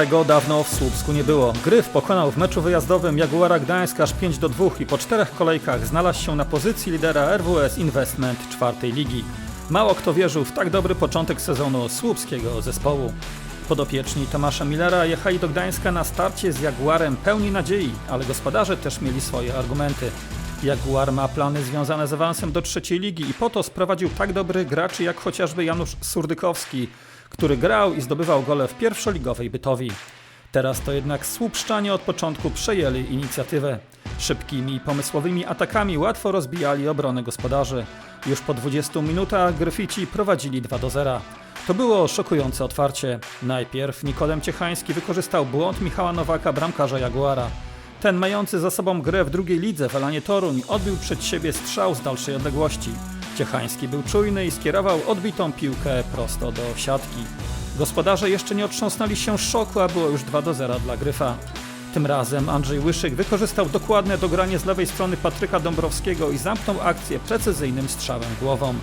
Tego dawno w Słupsku nie było. Gryf pokonał w meczu wyjazdowym Jaguara Gdańsk aż 5 do 2 i po czterech kolejkach znalazł się na pozycji lidera RWS Investment czwartej ligi. Mało kto wierzył w tak dobry początek sezonu słupskiego zespołu. Podopieczni Tomasza Millera jechali do Gdańska na starcie z Jaguarem pełni nadziei, ale gospodarze też mieli swoje argumenty. Jaguar ma plany związane z awansem do trzeciej ligi i po to sprowadził tak dobrych graczy jak chociażby Janusz Surdykowski, który grał i zdobywał gole w pierwszoligowej Bytowi. Teraz to jednak Słupszczanie od początku przejęli inicjatywę. Szybkimi i pomysłowymi atakami łatwo rozbijali obronę gospodarzy. Już po 20 minutach Gryfici prowadzili 2 do 0. To było szokujące otwarcie. Najpierw Nikodem Ciechański wykorzystał błąd Michała Nowaka, bramkarza Jaguara. Ten mający za sobą grę w drugiej lidze w Elanie Toruń odbił przed siebie strzał z dalszej odległości. Ciechański był czujny i skierował odbitą piłkę prosto do siatki. Gospodarze jeszcze nie otrząsnęli się z szoku, a było już 2 do 0 dla Gryfa. Tym razem Andrzej Łyszyk wykorzystał dokładne dogranie z lewej strony Patryka Dąbrowskiego i zamknął akcję precyzyjnym strzałem głową.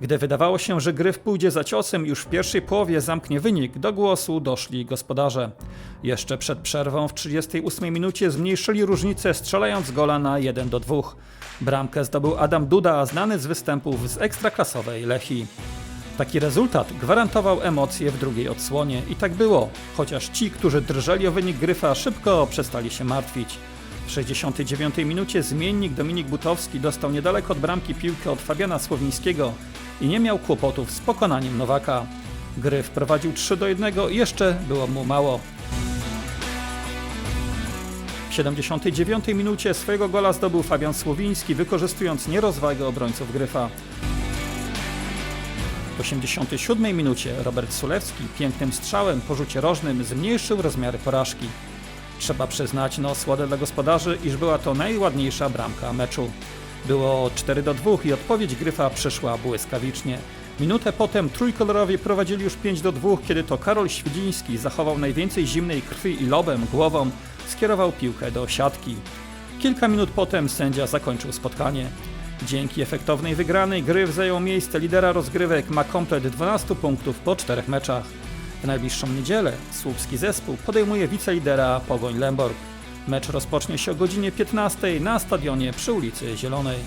Gdy wydawało się, że Gryf pójdzie za ciosem już w pierwszej połowie zamknie wynik, do głosu doszli gospodarze. Jeszcze przed przerwą w 38 minucie zmniejszyli różnicę strzelając gola na 1 do 2. Bramkę zdobył Adam Duda, znany z występów z ekstraklasowej Lechii. Taki rezultat gwarantował emocje w drugiej odsłonie i tak było, chociaż ci, którzy drżeli o wynik Gryfa szybko przestali się martwić. W 69 minucie zmiennik Dominik Butowski dostał niedaleko od bramki piłkę od Fabiana Słowińskiego i nie miał kłopotów z pokonaniem Nowaka. Gryf prowadził 3 do 1 i jeszcze było mu mało. W 79 minucie swojego gola zdobył Fabian Słowiński, wykorzystując nierozwagę obrońców Gryfa. W 87 minucie Robert Sulewski pięknym strzałem po rzucie rożnym zmniejszył rozmiary porażki. Trzeba przyznać no sładę dla gospodarzy, iż była to najładniejsza bramka meczu. Było 4 do 2 i odpowiedź Gryfa przyszła błyskawicznie. Minutę potem trójkolorowi prowadzili już 5 do 2, kiedy to Karol Świdziński zachował najwięcej zimnej krwi i lobem, głową skierował piłkę do siatki. Kilka minut potem sędzia zakończył spotkanie. Dzięki efektownej wygranej Gryf zajął miejsce lidera rozgrywek, ma komplet 12 punktów po czterech meczach. W najbliższą niedzielę słupski zespół podejmuje wicelidera Pogoń Lęborg. Mecz rozpocznie się o godzinie 15 na stadionie przy ulicy Zielonej.